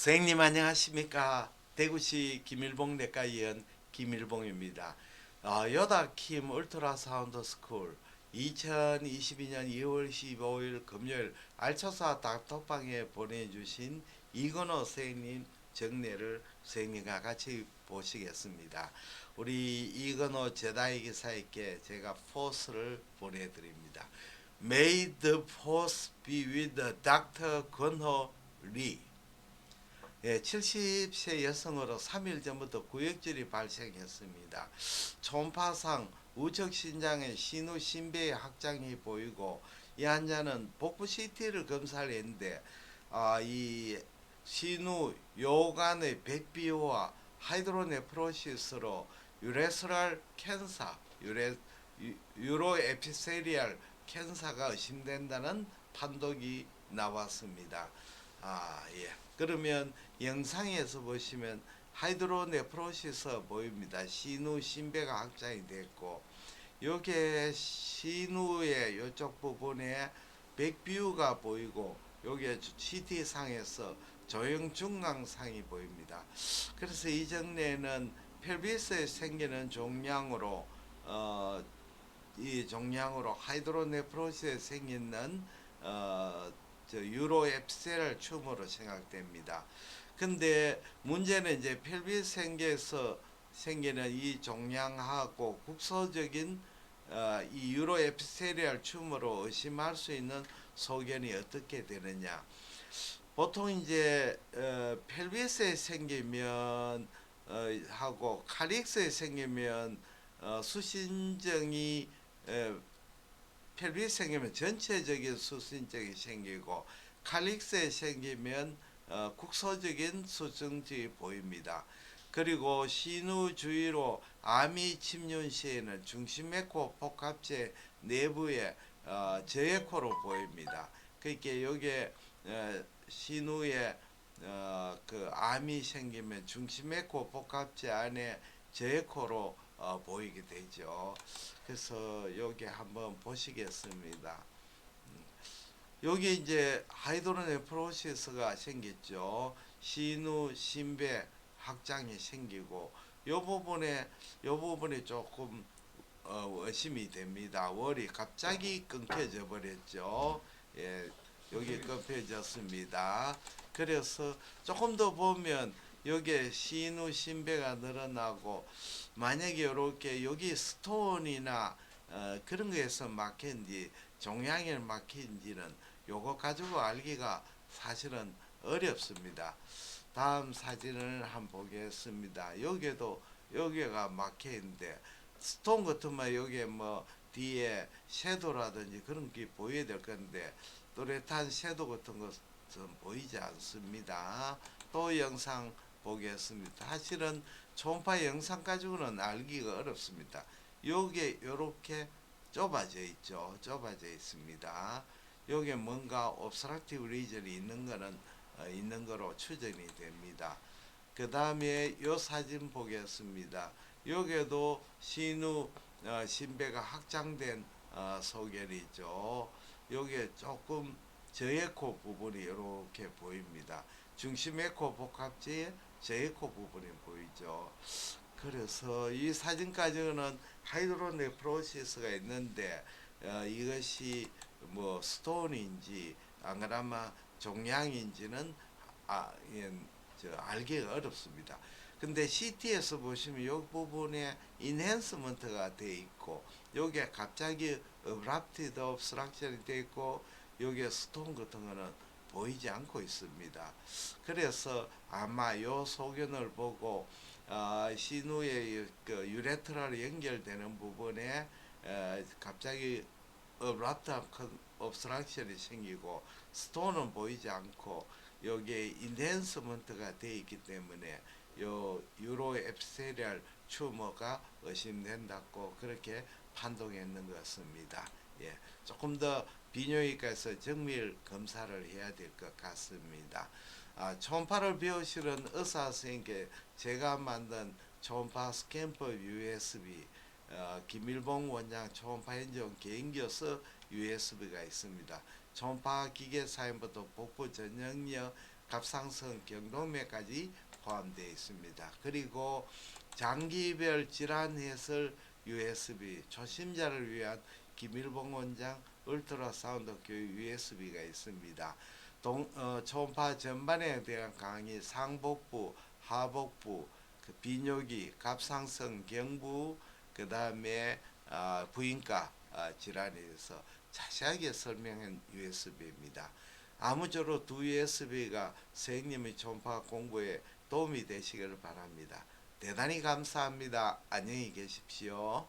선생님 안녕하십니까? 대구시 김일봉 내과 의원 김일봉입니다. 어, 여다킴 울트라사운드 스쿨 2022년 2월 15일 금요일 알초사 닥터방에 보내주신 이건호 선생님 정례를 선생님과 같이 보시겠습니다. 우리 이건호 제다이 기사에게 제가 포스를 보내드립니다. May the force be with Dr. 권호 리 예, 70세 여성으로 3일 전부터 구역질이 발생했습니다. 초음파상 우측 신장에 신우 신배의 확장이 보이고 이 환자는 복부 CT를 검사를 했는데 아, 이 신우 요관의 백비호와 하이드로네프로시스로 유레스랄 캔사, 유레, 유- 유로 에피세리알 캔사가 의심된다는 판독이 나왔습니다. 아, 예. 그러면 영상에서 보시면 하이드로네프로시스 보입니다. 신우 신배가 확장이 됐고 요게 신우의 요쪽 부분에 백비우가 보이고 요게 CT 상에서 조형 중앙상이 보입니다. 그래서 이 정례는 펠비스에 생기는 종양으로 어, 이 종양으로 하이드로네프로시스에 생기는 어, 저 유로 앱셀 춤으로 생각됩니다. 근데 문제는 이제 펠비스 생계에서 생기는 이 종양하고 국소적인 어, 이 유로 에피세리얼 춤으로 의심할 수 있는 소견이 어떻게 되느냐? 보통 이제 어, 펠비스에 생기면 어, 하고 카릭스에 생기면 어, 수신정이 어, 펠비스 생기면 전체적인 수신증이 생기고 칼릭스에 생기면 어, 국소적인 수증증이 보입니다. 그리고 신우 주위로 암이 침륜 시에는 중심에코 복합체 내부에 어, 저에코로 보입니다. 그러니까 여기에 어, 신우에 어, 그 암이 생기면 중심에코 복합체 안에 저에코로 어, 보이게 되죠. 그래서 여기 한번 보시겠습니다. 음, 여기 이제 하이드로네프로시스가 생겼죠. 신우, 신배 확장이 생기고 요 부분에 요 부분이 조금 어, 의심이 됩니다. 월이 갑자기 끊겨져 버렸죠. 예, 여기 끊겨졌습니다. 그래서 조금 더 보면 여기에 신우 신배가 늘어나고 만약에 이렇게 여기 스톤이나 어, 그런 거에서 막힌지 종양에 막힌지는 요거 가지고 알기가 사실은 어렵습니다. 다음 사진을 한번 보겠습니다. 여기도 여기가 막혀 있는데 스톤 같으면 여기에 뭐 뒤에 섀도라든지 그런 게 보여야 될 건데 또렷한 섀도 같은 것은 보이지 않습니다. 또 영상 보겠습니다. 사실은 초음파 영상 가지고는 알기가 어렵습니다. 요게 요렇게 좁아져 있죠. 좁아져 있습니다. 요게 뭔가 옵스트럭티브 리전이 있는 거는 어, 있는 거로 추정이 됩니다. 그 다음에 요 사진 보겠습니다. 여기도 신우 어, 신배가 확장된 어, 소견이죠. 여기에 조금 저에코 부분이 이렇게 보입니다. 중심 에코 복합체에 저에코 부분이 보이죠. 그래서 이 사진까지는 하이드로네프로시스가 있는데 어, 이것이 뭐 스톤인지 안 그러면 종양인지는 아, 예, 저 알기가 어렵습니다. 근데 CT에서 보시면 이 부분에 인핸스먼트가 돼 있고 여기에 갑자기 어브랍티드 옵스트럭션이 돼 있고 여기에 스톤 같은 거는 보이지 않고 있습니다. 그래서 아마 요 소견을 보고 어, 신우의 그 유레트라로 연결되는 부분에 어, 갑자기 어브랍트 옵스트럭션이 생기고 스톤은 보이지 않고 여기에 인핸스먼트가 돼 있기 때문에 요 유로 앱세리얼 튜머가 의심된다고 그렇게 판독했는 것 같습니다. 예, 조금 더 비뇨기과에서 정밀 검사를 해야 될 것 같습니다. 아, 초음파를 배우시는 의사 선생님께 제가 만든 초음파 스캔퍼 USB 어, 김일봉 원장 초음파 현장 개인교서 USB가 있습니다. 초음파 기계 사인부터 복부 전형력 갑상선 경동맥까지 포함되어 있습니다. 그리고 장기별 질환 해설 USB 초심자를 위한 김일봉 원장 울트라 사운드 교육 USB가 있습니다. 동, 어, 초음파 전반에 대한 강의 상복부, 하복부, 그 비뇨기, 갑상선, 경부, 그 다음에 아, 부인과 아, 질환에 대해서 자세하게 설명한 USB입니다. 아무쪼록 두 USB가 선생님의 초음파 공부에 도움이 되시기를 바랍니다. 대단히 감사합니다. 안녕히 계십시오.